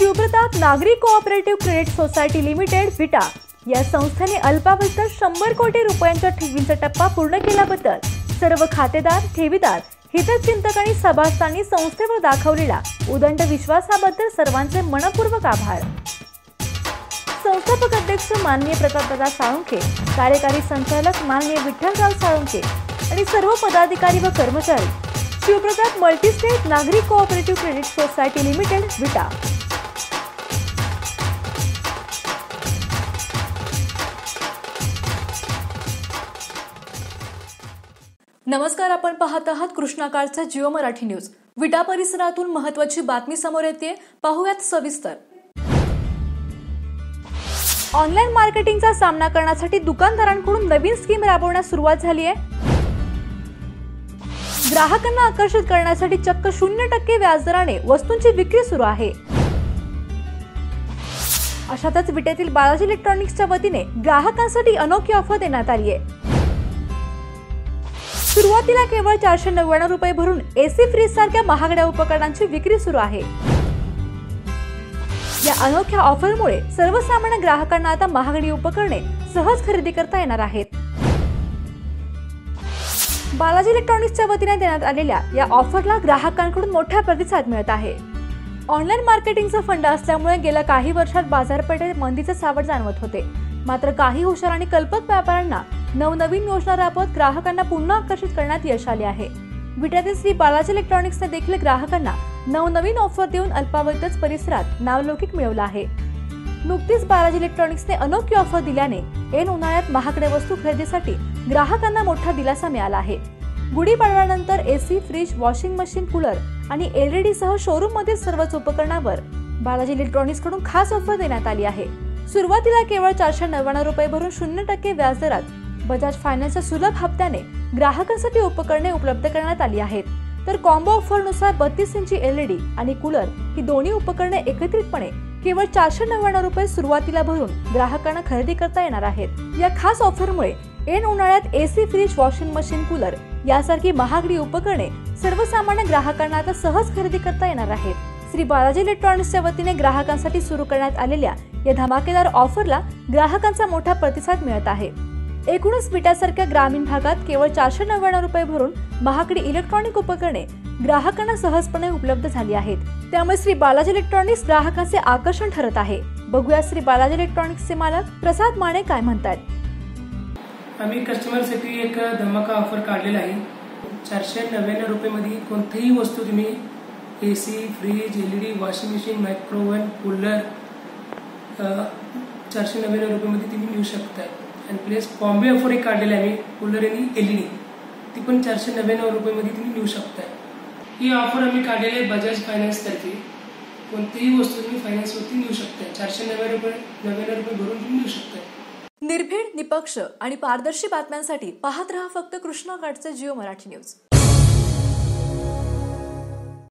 शिवप्रताप नागरी cooperative credit society limited Vita. या संस्थेने अल्पावधीत शंभर कोटी रुपयांच्या ठेवींचा टप्पा पूर्ण केल्याबद्दल सर्व खातेदार ठेवीदार हितचिंतक आणि सभासदांनी संस्थेवर दाखवलेला उदंड विश्वासाबद्दल सर्वांचे मनपूर्वक आभार. संस्थापक अध्यक्ष माननीय प्रतापदादा साळुंखे कार्यकारी संचालक माननीय विठ्ठलराव साळुंखे आणि सर्व पदाधिकारी व कर्मचारी. शिवप्रताप मल्टीस्टेट नागरी cooperative credit society limited Vita. नमस्कार आपण पाहत आहात कृष्णाकाळचा जिओ मराठी न्यूज. विटा परिसरातून महत्वाची बातमी समोर येते. पाहूयात सविस्तर. ऑनलाईन मार्केटिंगचा सामना करण्यासाठी दुकानदारांकडून नवीन स्कीम राबवण्यास सुरुवात झाली आहे. ग्राहकांना आकर्षित करण्यासाठी चक्क शून्य टक्के व्याजदराने वस्तूंची विक्री सुरू आहे. अशातच विटेतील बालाजी इलेक्ट्रॉनिक्सच्या वतीने ग्राहकांसाठी अनोखी ऑफर देण्यात आली आहे. सुरुवातीला केवळ चारशे नव्याण्णव रुपये भरून एसी फ्रीज सारख्या महागड्या उपकरणांची विक्री सुरू आहे. या अनोख्या ऑफरमुळे सर्वसामान्य ग्राहकांना आता महागडी उपकरणे सहज खरेदी करता येणार आहेत. बालाजी इलेक्ट्रॉनिक्सच्या वतीने देण्यात आलेल्या या ऑफरला ग्राहकांकडून मोठा प्रतिसाद मिळत आहे. ऑनलाईन मार्केटिंगचा फंड असल्यामुळे गेल्या काही वर्षात बाजारपेठेत मंदीचे सावट जाणवत होते. मात्र काही हुशार आणि कल्पक व्यापाऱ्यांना नवनवीन योजना राबवत ग्राहकांना पुन्हा आकर्षित करण्यात यश आले आहे. विट्यातील श्री बालाजी इलेक्ट्रॉनिक्सने देखील ग्राहकांना नवनवीन ऑफर देऊन अल्पावधीतच परिसरात नावलौकिक मिळवला आहे. नुकतीच बालाजी इलेक्ट्रॉनिक्सने अनोखी ऑफर दिल्याने एन उन्हाळ्यात महागड्या वस्तू खरेदीसाठी ग्राहकांना मोठा दिलासा मिळाला आहे. गुढीपाडव्यानंतर AC fridge washing machine cooler आणि एलईडी सह शोरूममध्ये सर्वच उपकरणावर बालाजी इलेक्ट्रॉनिक्सकडून खास ऑफर देण्यात आली आहे. सुरुवातीला केवळ चारशे नव्याण्णव रुपये भरून शून्य टक्के व्याजदरात बजाज फायनान्सच्या सुलभ हप्त्याने ग्राहकांसाठी उपकरणे उपलब्ध करण्यात आली आहेत. तर कॉम्बो ऑफरनुसार बत्तीस इंची एलईडी आणि कूलर ही दोन्ही उपकरणे एकत्रितपणे केवळ चारशे नव्याण्णव रुपये सुरुवातीला भरून ग्राहकांना खरेदी करता येणार आहेत. या खास ऑफरमुळे एन उन्हाळ्यात AC fridge washing machine cooler यासारखी महागडी उपकरणे सर्वसामान्य ग्राहकांना आता सहज खरेदी करता येणार आहेत. श्री बालाजी इलेक्ट्रॉनिक्सच्या वतीने ग्राहकांसाठी सुरू करण्यात आलेल्या या धमाकेदार ऑफरला ग्राहकांचा मोठा प्रतिसाद मिळत आहे. एकूणच विट्यासारख्या ग्रामीण भागात केवळ चारशे नव्याण्णव रुपये भरून महागडी इलेक्ट्रॉनिक उपकरणे ग्राहकांना सहजपणे उपलब्ध झाली आहेत. त्यामुळे श्री बालाजी इलेक्ट्रॉनिक्स ग्राहकांचे आकर्षण ठरत आहे. बघूया श्री बालाजी इलेक्ट्रॉनिक्सचे मालक प्रसाद माने काय म्हणतात. आम्ही कस्टमरसाठी एक धमाका ऑफर काढलेला आहे. चारशे नव्याण्णव रुपयेमध्ये कोणतीही वस्तू तुम्ही AC fridge LED washing machine microwave cooler चारशे नव्याण्णव रुपयेमध्ये तुम्ही घेऊ शकता. आणि प्लस बॉम्बे ऑफर एक काढलेला आहे आम्ही कूलर आणि एलईडी ती पण चारशे नव्याण्णव रुपयेमध्ये तुम्ही घेऊ शकताय. ही ऑफर आम्ही काढलेली आहे बजाज फायनान्सतर्फे कोणतीही वस्तू तुम्ही फायनान्सवरती घेऊ शकताय. चारशे नव्याण्णव रुपये नव्याण्णव रुपये भरून तुम्ही घेऊ शकताय. निर्भीड निपक्ष आणि पारदर्शी बातम्यांसाठी पाहत रहा फक्त कृष्णाकाठचे जिओ मराठी न्यूज